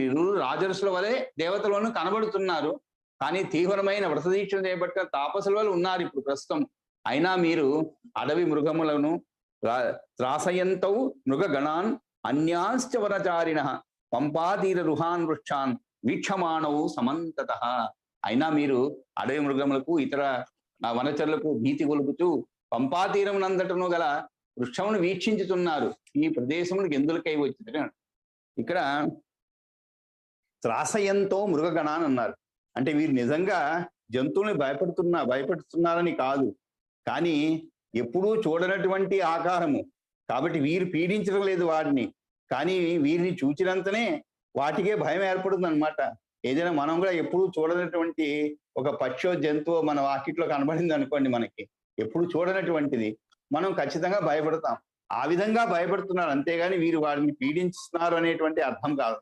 వీరు రాజర్షుల వలె దేవతలను కనబడుతున్నారు. కానీ తీవ్రమైన వ్రతదీక్ష చేపట్టిన తాపసుల వల్ల ఉన్నారు ఇప్పుడు ప్రస్తుతం. అయినా మీరు అడవి మృగములను త్రాసయంతౌ మృగగణాన్ అన్యాశ్చ వనచారిణ పంపాతీర రుహాన్ వృక్షాన్ వీక్షమాణవు సమంతత. అయినా మీరు అడవి మృగములకు ఇతర వనచరులకు భీతి గొలుపుతూ పంపాతీరమునందటను గల వృక్షమును వీక్షించుతున్నారు. ఈ ప్రదేశమునికి ఎందులకై వచ్చింది? ఇక్కడ త్రాసయంతో మృగగణాన్ని అన్నారు. అంటే వీరు నిజంగా జంతువుల్ని భయపడుతున్నా భయపెడుతున్నారని కాదు. కానీ ఎప్పుడూ చూడనటువంటి ఆకారము. కాబట్టి వీరు పీడించడం లేదు వాటిని. కానీ వీరిని చూచినంతనే వాటికే భయం ఏర్పడుతుంది అనమాట ఏదైనా మనం కూడా ఎప్పుడూ చూడనటువంటి ఒక పక్షో జంతువు మన వాకిట్లో కనబడింది అనుకోండి మనకి. ఎప్పుడు చూడనటువంటిది. మనం ఖచ్చితంగా భయపడతాం. ఆ విధంగా భయపడుతున్నారు. అంతేగాని వీరు వారిని పీడించుతున్నారు అనేటువంటి అర్థం కాదు.